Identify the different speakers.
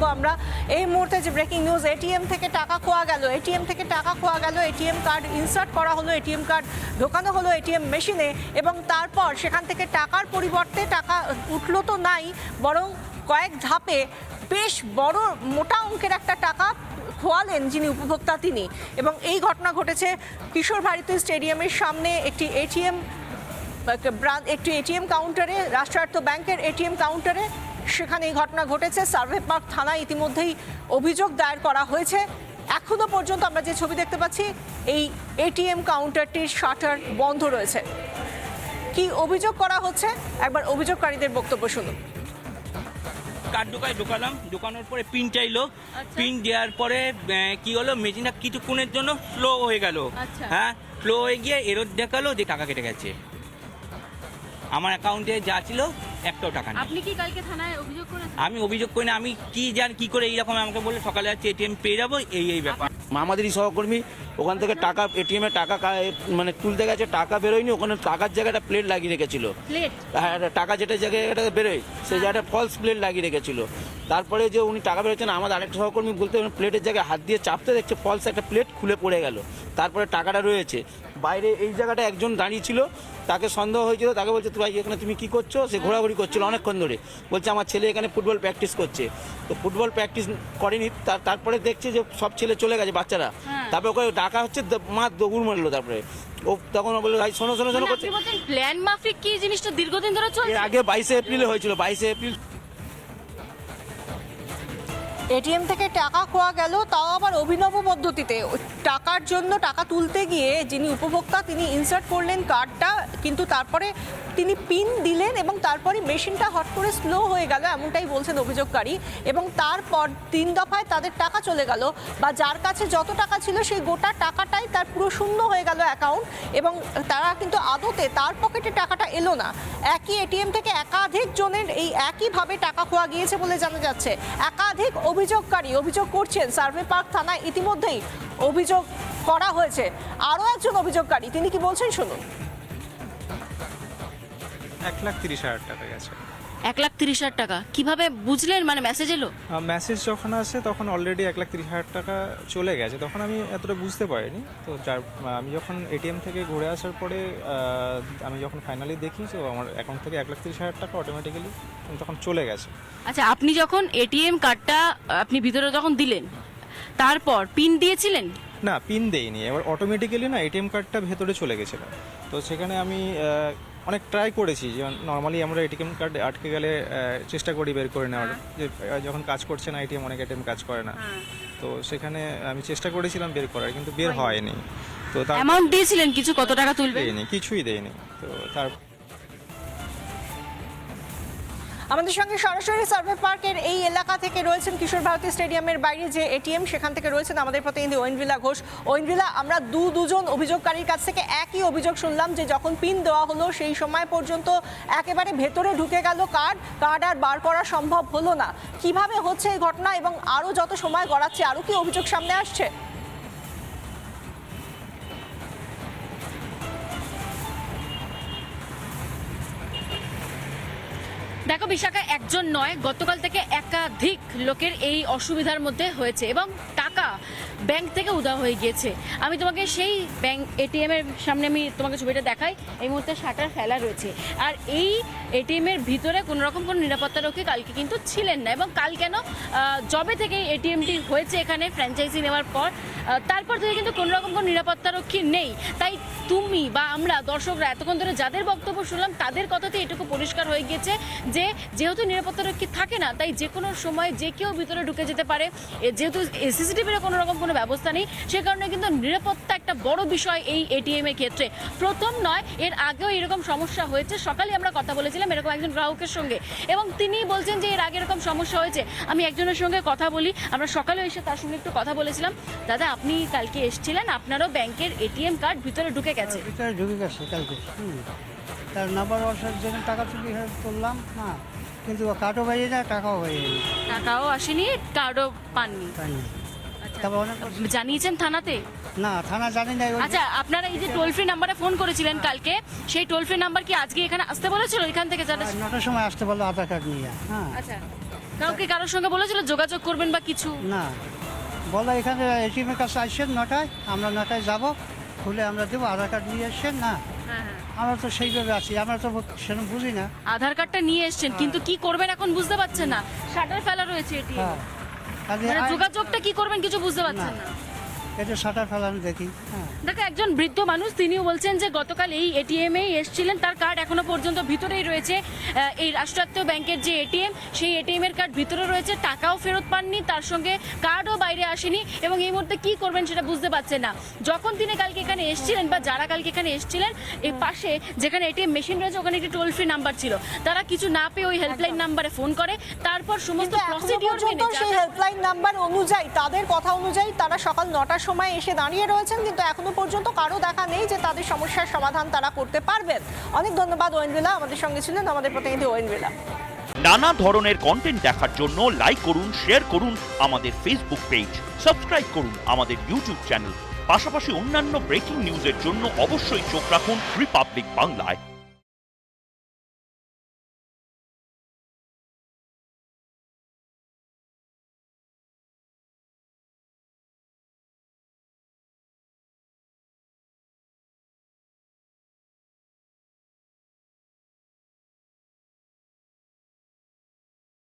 Speaker 1: থাকব আমরা, এই মুহূর্তে যে ব্রেকিং নিউজ এটিএম থেকে টাকা খোয়া গেল এটিএম থেকে টাকা খোয়া গেল এটিএম কার্ড ইনসার্ট করা হলো এটিএম কার্ড ঢোকানো হলো এটিএম মেশিনে এবং তারপর সেখান থেকে টাকার পরিবর্তে টাকা উঠল তো নাই, বরং কয়েক ধাপে বেশ বড় মোটা অঙ্কের একটা টাকা খোয়ালেন যিনি উপভোক্তা তিনি। এবং এই ঘটনা ঘটেছে কিশোর ভারতী স্টেডিয়ামের সামনে একটি এটিএম একটি এটিএম কাউন্টারে রাষ্ট্রায়ত্ত ব্যাংকের এটিএম কাউন্টারে সেখানে এই ঘটনা ঘটেছে। সার্ভে পার্ক থানায় ইতিমধ্যেই অভিযোগ দায়ের করা হয়েছে। এখনও পর্যন্ত আমরা যে ছবি দেখতে পাচ্ছি এই এটিএম কাউন্টারটির শাটার বন্ধ রয়েছে। কি অভিযোগ করা হচ্ছে? একবার অভিযোগকারীদের বক্তব্য শুনুন।
Speaker 2: কার্ড ঢোকায় ঢোকালাম ঢোকানোর পরে পিন চাইলো।
Speaker 1: আচ্ছা।
Speaker 2: পিন দেওয়ার পরে কি হলো? মেশিনটা কিছুক্ষণের জন্য স্লো হয়ে গেল।
Speaker 1: আচ্ছা।
Speaker 2: হ্যাঁ স্লো হয়ে গিয়ে এরর দেখাল যে টাকা কেটে গেছে। আমার অ্যাকাউন্টে যা ছিল একটাও টাকা নেই।
Speaker 3: আপনি কি কালকে থানায় অভিযোগ করেছেন?
Speaker 2: আমি অভিযোগ করি না আমি কি জান কি করে এইরকম আমাকে বলে সকালে যাচ্ছে এটিএম পেয়ে যাব এই এই ব্যাপার।
Speaker 4: আমাদেরই সহকর্মী ওখান থেকে টাকা এটিএম এ টাকা মানে তুলতে গেছে টাকা বেরোয়নি ওখানে টাকার জায়গাটা প্লেট লাগিয়ে রেখেছিল। হ্যাঁ, টাকা যেটা জায়গাটা বেরোয় সেই জায়গাটা ফলস প্লেট লাগিয়ে রেখেছিল। তারপরে যে উনি টাকা বেরোচ্ছেন আমাদের আরেকটা সহকর্মী বলতে প্লেটের জায়গায় হাত দিয়ে চাপতে দেখছে ফলস একটা প্লেট খুলে পড়ে গেল। তারপরে টাকাটা রয়েছে। বাইরে এই জায়গাটা একজন দাঁড়িয়ে ছিল তাকে সন্দেহ হয়েছিল তাকে বলছে তুই ভাই এখানে তুমি কি করছ? সে ঘোরাঘুরি করছিল অনেকক্ষণ ধরে। বলছে আমার ছেলে এখানে ফুটবল প্র্যাকটিস করছে। তো ফুটবল প্র্যাকটিস করেনি তার- তারপরে দেখছে যে সব ছেলে চলে গেছে বাচ্চারা।
Speaker 3: হ্যাঁ।
Speaker 4: তারপরে ওকে ডাকা হচ্ছে মা দৌড় মারলো তারপরে। ও তখন বলল ভাই শোনো শোনো শোনো
Speaker 3: মানে
Speaker 4: করছে।
Speaker 3: প্ল্যান মাফিক কি জিনিসটা দীর্ঘদিন ধরে চলছে?
Speaker 4: আগে বাইশে এপ্রিলে হয়েছিল বাইশে এপ্রিল
Speaker 1: এটিএম থেকে টাকা খোয়া গেল, তাও আবার অভিনব পদ্ধতিতে। টাকার জন্য টাকা তুলতে গিয়ে যিনি উপভোক্তা, তিনি ইনসার্ট করলেন কার্ডটা কিন্তু তারপরে তিনি পিন দিলেন এবং তারপরে মেশিনটা হট করে স্লো হয়ে গেল, এমনটাই বলছেন অভিযোগকারী। এবং তারপর তিন দফায় তাদের টাকা চলে গেল বা যার কাছে যত টাকা ছিল সেই গোটা টাকাটাই তার পুরো শূন্য হয়ে গেল অ্যাকাউন্ট এবং তারা কিন্তু আদতে তার পকেটে টাকাটা এলো না। একই এটিএম থেকে একাধিক জনের এই একইভাবে টাকা খোয়া গিয়েছে বলে জানা যাচ্ছে। একাধিক অভিযোগকারী অভিযোগ করছেন, সার্ভে পার্ক থানায় ইতিমধ্যেই অভিযোগ করা হয়েছে। আরও একজন অভিযোগকারী, তিনি কি বলছেন শুনুন।
Speaker 5: এক লাখ তিরিশ হাজার টাকা গেছে।
Speaker 3: এক লাখ তিরিশ হাজার টাকা। কীভাবে বুঝলেন? মানে মেসেজ এলো?
Speaker 5: মেসেজ যখন আসে তখন অলরেডি এক লাখ তিরিশ হাজার টাকা চলে গেছে। তখন আমি এতটা বুঝতে পারিনি। তো যার আমি যখন এটিএম থেকে ঘুরে আসার পরে আমি যখন ফাইনালি দেখি তো আমার অ্যাকাউন্ট থেকে এক লাখ তিরিশ হাজার টাকা অটোমেটিক্যালি তখন চলে গেছে।
Speaker 3: আচ্ছা আপনি যখন এটিএম কার্ডটা আপনি ভিতরে যখন দিলেন তারপর পিন দিয়েছিলেন?
Speaker 5: না পিন দেইনি। এবার অটোমেটিক্যালি না এটিএম কার্ডটা ভেতরে চলে গেছিল। তো সেখানে আমি অনেক ট্রাই করেছি যে নর্মালি আমরা এটিএম কার্ড আটকে গেলে চেষ্টা করি বের করে নেওয়ার। যে যখন কাজ করছে না এটিএম অনেক এটিএম কাজ করে না। তো সেখানে আমি চেষ্টা করেছিলাম বের করার কিন্তু বের হয়নি। তো
Speaker 3: অ্যামাউন্ট দিয়েছিলেন কিছু? কত টাকা তুলবে
Speaker 5: দেয়নি কিছুই দেয়নি তো তার
Speaker 1: আমাদের সঙ্গে সরাসরি সার্ভে পার্কের এই এলাকা থেকে রয়েছেন কিশোর ভারতী স্টেডিয়ামের বাইরে যে এটিএম, সেখান থেকে রয়েছেন আমাদের প্রতিনিধি ঐন্দ্রিলা ঘোষ। ঐন্দ্রিলা, আমরা দু দুজন অভিযোগকারীর কাছ থেকে একই অভিযোগ শুনলাম যে যখন পিন দেওয়া হলো, সেই সময় পর্যন্ত একেবারে ভেতরে ঢুকে গেল কার্ড। কার্ড আর বার করা সম্ভব হলো না। কীভাবে হচ্ছে এই ঘটনা এবং আরও যত সময় গড়াচ্ছে আরও কি অভিযোগ সামনে আসছে?
Speaker 3: দেখো, বিশাখা একজন নয়, গতকাল থেকে একাধিক লোকের এই অসুবিধার মধ্যে হয়েছে এবং টাকা ব্যাংক থেকে উদা হয়ে গিয়েছে। আমি তোমাকে সেই ব্যাংক এটিএম এর সামনে আমি তোমাকে ছবিটা দেখাই। এই মুহূর্তে শাটার ফেলা রয়েছে। আর এই এটিএম এর ভিতরে কোনো রকম কোনো নিরাপত্তা রক্ষী কালকে কিন্তু ছিলেন না এবং কাল কেন জবে থেকে এটিএমটি হয়েছে এখানে ফ্র্যাঞ্চাইজি নেওয়ার পর তারপর থেকে কিন্তু কোনো রকম কোনো নিরাপত্তারক্ষী নেই। তাই তুমি বা আমরা দর্শকরা এতক্ষণ ধরে যাদের বক্তব্য শুনলাম, তাদের কথাতে এটুকু পরিষ্কার হয়ে গিয়েছে যে যেহেতু নিরাপত্তারক্ষী থাকে না, তাই যে কোনো সময় যে কেউ ভিতরে ঢুকে যেতে পারে। যেহেতু সিসিটিভির কোনো রকম কোনো ব্যবস্থা নেই, সে কারণে কিন্তু নিরাপত্তা একটা বড় বিষয় এই এটিএম এর ক্ষেত্রে। প্রথম নয়, এর আগেও এরকম সমস্যা হয়েছে। সকালে আমরা কথা বলেছিলাম এরকম একজন গ্রাহকের সঙ্গে। এবং তিনি বলছেন যে এর আগে এরকম সমস্যা হয়েছে। আমি একজনের সঙ্গে কথা বলি, আমরা সকালে এসে তার সঙ্গে একটু কথা বলেছিলাম। দাদা আপনি কালকে এসেছিলেন আপনারও ব্যাংকের এটিএম কার্ড ভিতরে ঢুকে গেছে।
Speaker 6: ভিতরে ঢুকে গেছে কালকে। তার নাম্বার অসার জন্য টাকা চুরি হয়ে করলাম হ্যাঁ কিন্তু কার্ডও বাইরে যায় টাকাও বাইরে
Speaker 3: টাকাও আসেনি কার্ডও পাননি।
Speaker 6: পাননি
Speaker 3: আচ্ছা। জানিয়েছেন থানাতে?
Speaker 6: না থানা জানি না
Speaker 3: আচ্ছা আপনারা এই যে টোল ফ্রি নাম্বারে ফোন করেছিলেন কালকে সেই টোল ফ্রি নাম্বার কি আজকে এখানে আসতে বলেছিল? এখান থেকে যারা
Speaker 6: নটার সময় আসতে বলল আধার কার্ড নিয়ে হ্যাঁ।
Speaker 3: আচ্ছা। কাউকে কারোর সঙ্গে বলেছিল? যোগাযোগ করবেন বা কিছু?
Speaker 6: না। বলো এখানে এটিএমের কাছে আসছেন নটায় আমরা নটায় যাব খুলে আমরা দেবো আধার কার্ড নিয়ে আসছেন না?
Speaker 3: হ্যাঁ, হ্যাঁ।
Speaker 6: আমরা তো সেইভাবে আছি আমরা তো সেরকম বুঝি না।
Speaker 3: আধার কার্ডটা নিয়ে এসছেন কিন্তু কি করবেন এখন বুঝতে পারছেন না। শাটার ফেলা রয়েছে এটিএম।
Speaker 6: হ্যাঁ।
Speaker 3: মানে যোগাযোগটা কি করবেন কিছু বুঝতে পারছেন না।
Speaker 6: এটা শাটার ফেলানো দেখি। হ্যাঁ।
Speaker 3: দেখো একজন বৃদ্ধ মানুষ তিনিও বলছেন যে গতকাল এই এটিএম এ এসেছিলেন তার কার্ড এখনও পর্যন্ত ভিতরেই রয়েছে। এই রাষ্ট্রায়ত্ত ব্যাংকের যে এটিএম সেই এটিএম এর কার্ড ভিতরে রয়েছে টাকাও ফেরত পাননি তার সঙ্গে কার্ডও বাইরে আসেনি এবং এই মুহূর্তে কি করবেন সেটা বুঝতে পারছেন না। যখন তিনি কালকে এখানে এসেছিলেন বা যারা কালকে এখানে এসেছিলেন এই পাশে যেখানে এটিএম মেশিন রয়েছে ওখানে একটি টোল ফ্রি নাম্বার ছিল। তারা কিছু না পেয়ে ওই হেল্পলাইন নাম্বারে ফোন করে তারপর সমস্ত প্রসিডিওর
Speaker 1: পর্যন্ত সেই হেল্পলাইন নাম্বার অনুযায়ী তাদের কথা অনুযায়ী তারা সকাল নটার সময় এসে দাঁড়িয়ে রয়েছেন, কিন্তু এখনও পর্যন্ত কারও দেখা নেই যে তাদের সমস্যার সমাধান তারা করতে পারবেন। অনেক ধন্যবাদ ওয়েন্দ্রিলা আমাদের সঙ্গে ছিলেন আমাদের প্রতিনিধি ওয়েন্দ্রিলা
Speaker 7: নানা ধরনের কন্টেন্ট দেখার জন্য লাইক করুন শেয়ার করুন আমাদের ফেসবুক পেজ সাবস্ক্রাইব করুন আমাদের ইউটিউব চ্যানেল পাশাপাশি অন্যান্য ব্রেকিং নিউজের জন্য অবশ্যই চোখ রাখুন রিপাবলিক বাংলায়